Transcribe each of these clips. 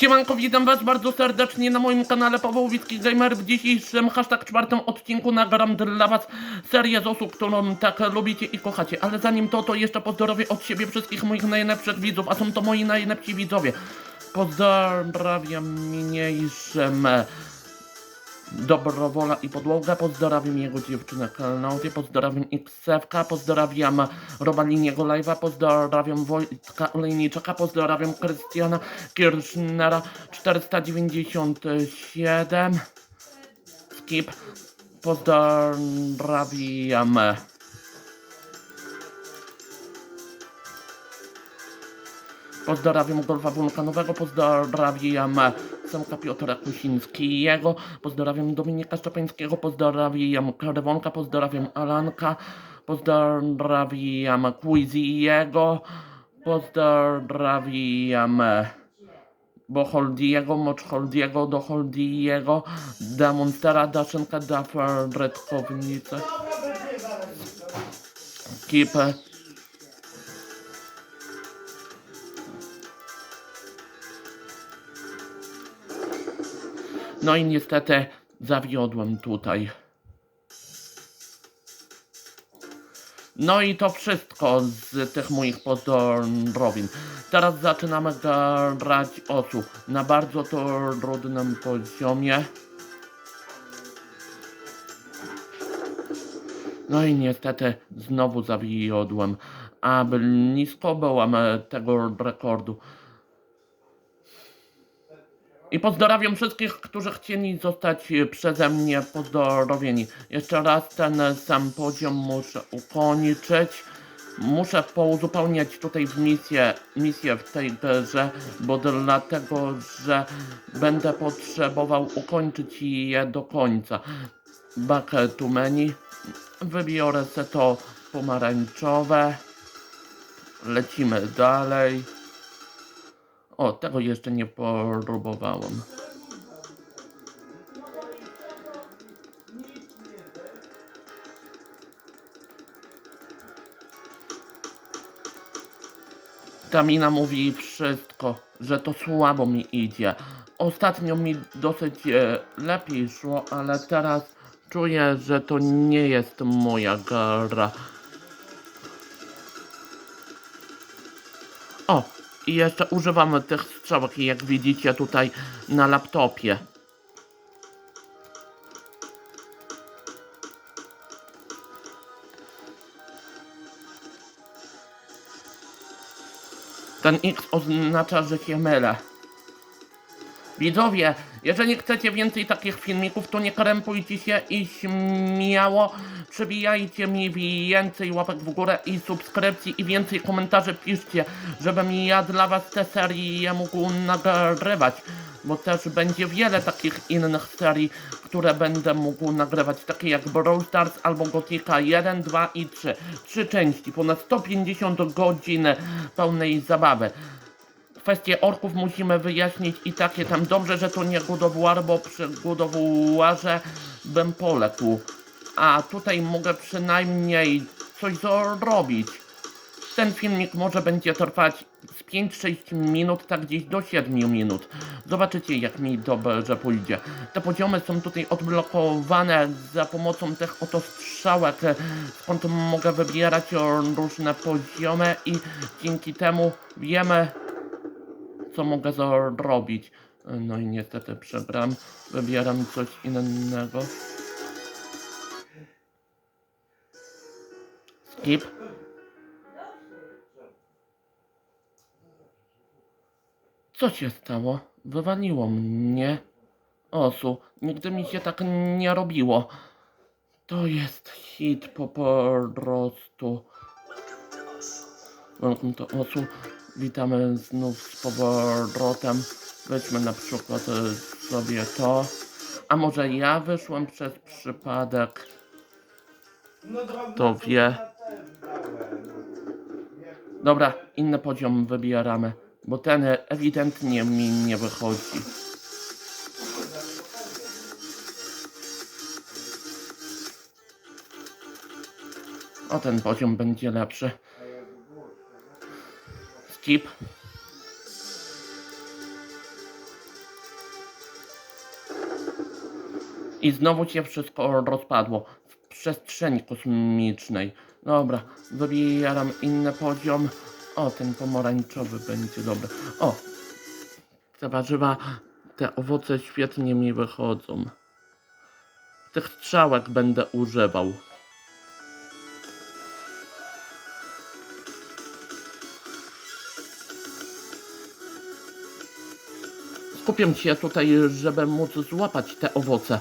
Siemanko, witam was bardzo serdecznie na moim kanale Paweł Wicki Gamer. W dzisiejszym hashtag czwartym odcinku nagram dla was serię z osób, którą tak lubicie i kochacie. Ale zanim to, to jeszcze pozdrowię od siebie wszystkich moich najlepszych widzów, a są to moi najlepsi widzowie. Pozdrawiam niniejszym Dobrowola i Podłoga, pozdrawiam jego dziewczynę Klaudię, pozdrawiam Xewka, pozdrawiam Robaliniego Live'a, pozdrawiam Wojtka Olejniczaka, pozdrawiam Krystiana Kirchnera. 497, skip, pozdrawiam. Pozdrawiam Golfa Wulkanowego, pozdrawiam Semka Piotra Kusińskiego, pozdrawiam Dominika Szczepańskiego, pozdrawiam Karewonka, pozdrawiam Alanka, pozdrawiam Quiziego, pozdrawiam Boholdiego, Moczholdiego, Doholdiego, Demonstera, Daszynka, Daferetkownicę, Kipę, No i niestety zawiodłem tutaj. No i to wszystko z tych moich pozdrowień. Teraz zaczynamy grać osu na bardzo trudnym poziomie. No i niestety znowu zawiodłem, a blisko byłem e, tego rekordu. I pozdrawiam wszystkich, którzy chcieli zostać e, przeze mnie pozdrowieni. Jeszcze raz ten sam poziom muszę ukończyć. Muszę pouzupełniać tutaj w misję, misję w tej grze, bo dlatego, że będę potrzebował ukończyć je do końca. Back to menu. Wybiorę se to pomarańczowe. Lecimy dalej. O, tego jeszcze nie próbowałem. Tamina mówi wszystko, że to słabo mi idzie. Ostatnio mi dosyć e, lepiej szło, ale teraz czuję, że to nie jest moja gra. O, i jeszcze używamy tych strzałek, jak widzicie tutaj na laptopie. Ten X oznacza, że się mylę. Widzowie, jeżeli chcecie więcej takich filmików, to nie krępujcie się i śmiało przybijajcie mi więcej łapek w górę i subskrypcji i więcej komentarzy piszcie, żebym ja dla was te serie mógł nagrywać, bo też będzie wiele takich innych serii, które będę mógł nagrywać, takie jak Brawl Stars albo Gotika 1, 2 i 3. Trzy części, ponad 150 godzin pełnej zabawy. Kwestie orków musimy wyjaśnić i takie tam dobrze, że to nie War, bo przy Warze bym poległ. A tutaj mogę przynajmniej coś zrobić. Ten filmik może będzie trwać z 5-6 minut, tak gdzieś do 7 minut. Zobaczycie jak mi dobrze pójdzie. Te poziomy są tutaj odblokowane za pomocą tych oto strzałek, skąd mogę wybierać różne poziomy i dzięki temu wiemy co mogę zrobić. No i niestety przegram. Wybieram coś innego. Skip. Co się stało? Wywaliło mnie. Osu, nigdy mi się tak nie robiło. To jest hit po prostu. Welcome to Osu. Witamy znów z powrotem. Weźmy na przykład e, sobie to. A może ja wyszłem przez przypadek? To wie. Dobra, inny poziom wybieramy, bo ten ewidentnie mi nie wychodzi. O, ten poziom będzie lepszy skip. I znowu się wszystko rozpadło w przestrzeni kosmicznej. Dobra, wybieram inny poziom. O, ten pomarańczowy będzie dobry. O, te warzywa, te owoce świetnie mi wychodzą. Tych strzałek będę używał. Skupiam się tutaj, żeby móc złapać te owoce.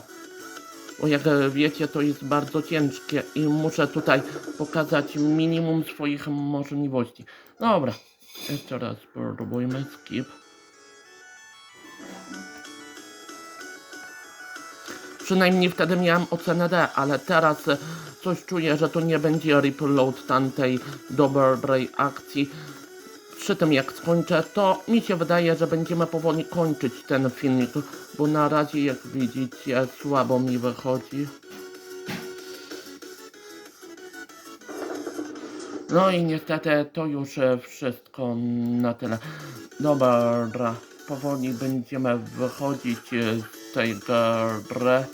Bo jak wiecie, to jest bardzo ciężkie i muszę tutaj pokazać minimum swoich możliwości. Dobra, jeszcze raz spróbujmy skip. Przynajmniej wtedy miałem ocenę D, ale teraz coś czuję, że to nie będzie reload tamtej dobrej akcji. Przy tym jak skończę, to mi się wydaje, że będziemy powoli kończyć ten filmik, bo na razie jak widzicie słabo mi wychodzi. No i niestety to już wszystko na tyle. Dobra, powoli będziemy wychodzić z tej gry.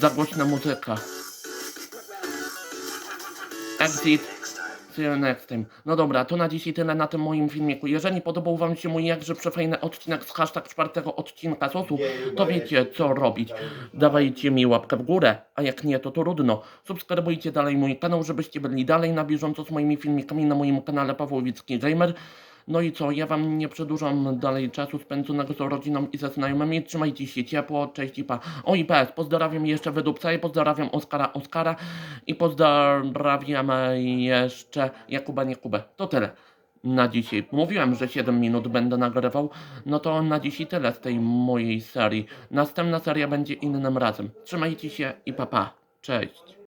Za głośna muzyka. Exit. See you next time. No dobra, to na dzisiaj tyle na tym moim filmiku. Jeżeli podobał wam się mój jakże przefajny odcinek z hashtag czwartego odcinka sosu, to wiecie co robić. Dawajcie mi łapkę w górę, a jak nie, to trudno. Subskrybujcie dalej mój kanał, żebyście byli dalej na bieżąco z moimi filmikami na moim kanale Pawłowicki Gamer. No i co, ja wam nie przedłużam dalej czasu spędzonego z rodziną i ze znajomymi. Trzymajcie się ciepło, cześć i pa. O i PS, pozdrawiam jeszcze wydupca i pozdrawiam Oskara Oskara i pozdrawiam jeszcze Jakuba Niekubę. To tyle na dzisiaj. Mówiłem, że 7 minut będę nagrywał, no to na dzisiaj tyle z tej mojej serii. Następna seria będzie innym razem. Trzymajcie się i papa. Pa. Cześć.